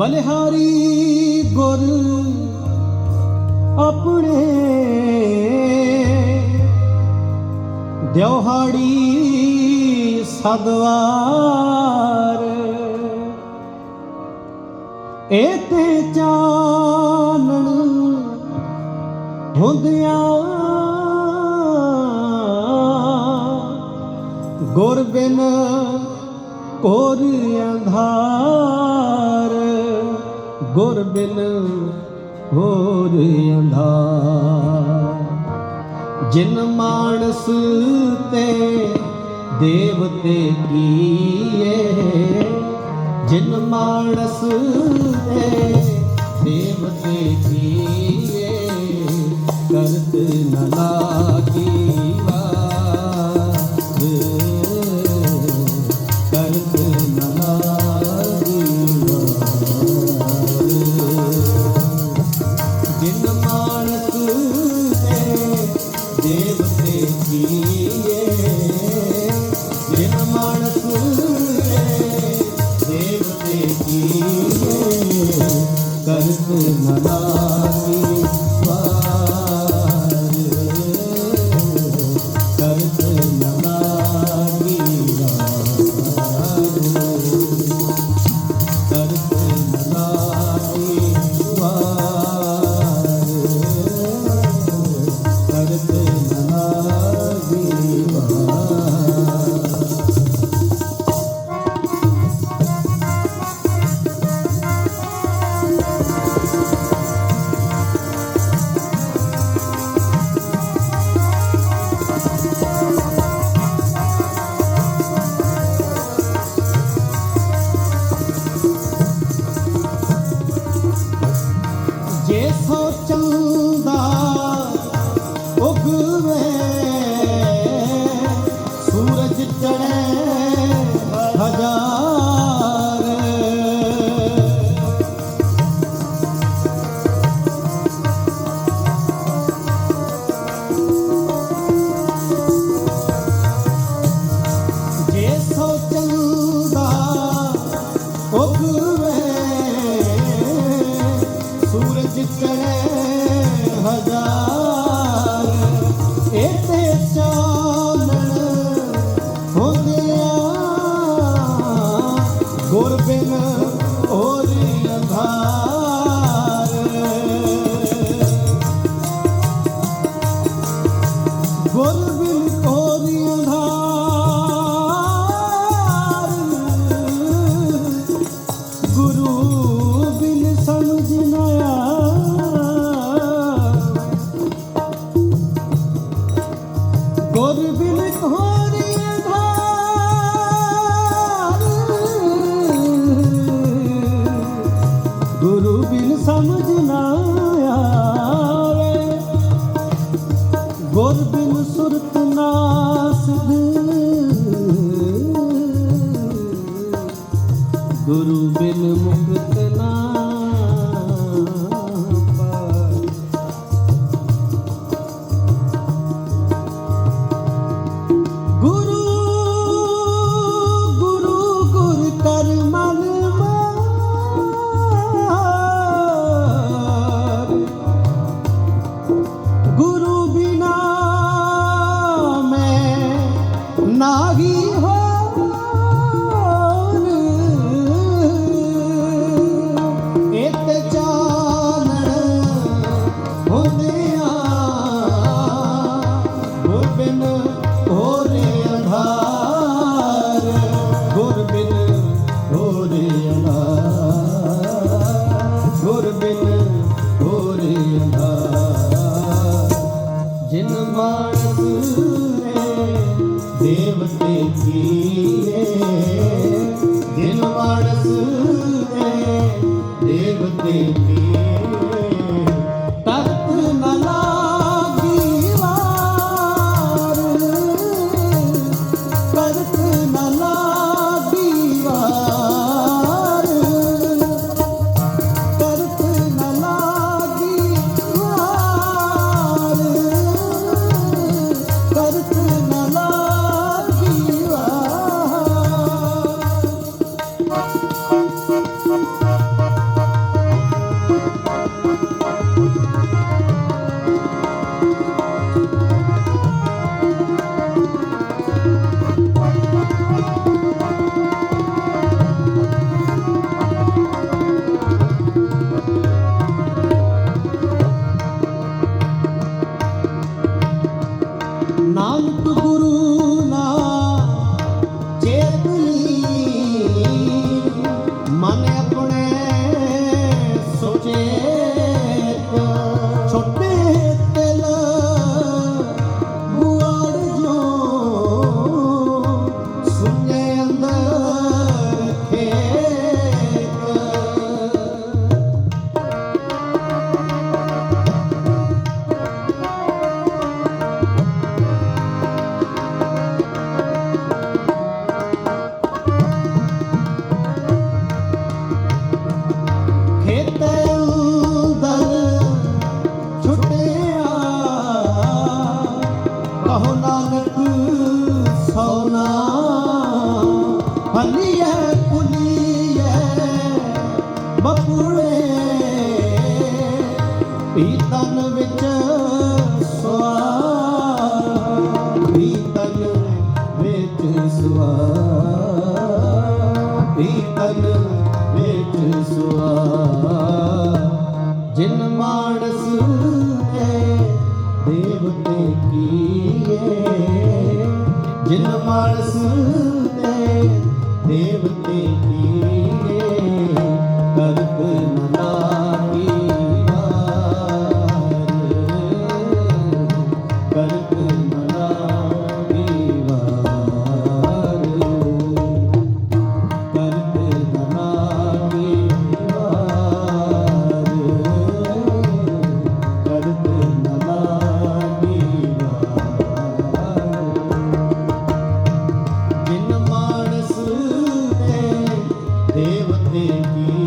ਬਲਿਹਾਰੀ ਗੁਰ ਆਪਣੇ ਦਿਉਹਾੜੀ ਸਦਵਾਰ। ਇਹ ਤੇ ਚਾਨਣ ਹੁੰਦਿਆਂ ਗੁਰ ਬਿਨ ਕੋਰ ਅੰਧਾਰ ਗੁਰ ਬਿਨ ਹੋਰ ਅੰਧਾ। ਜਿਨ ਮਾਨਸ ਤੇ ਦੇਵਤੇ ਕੀਏ, ਜਿਨ ਮਾਨਸ ਤੇ ਦੇਵਤੇ ਏ ਕਰਤ ਨਾ ਲਾਗੀ। ਗੁਰ ਬਿਨ ਹੋਰੀ ਅੰਧਾਰ गुरु बिन मुक्त ना ਜਿਨ ਮਾਨਸ ਤੇ ਦੇਵਤੇ ਕੀਏ ਜਿਨ ਮਾਨਸ ਤੇ ਦੇਵਤੇ কি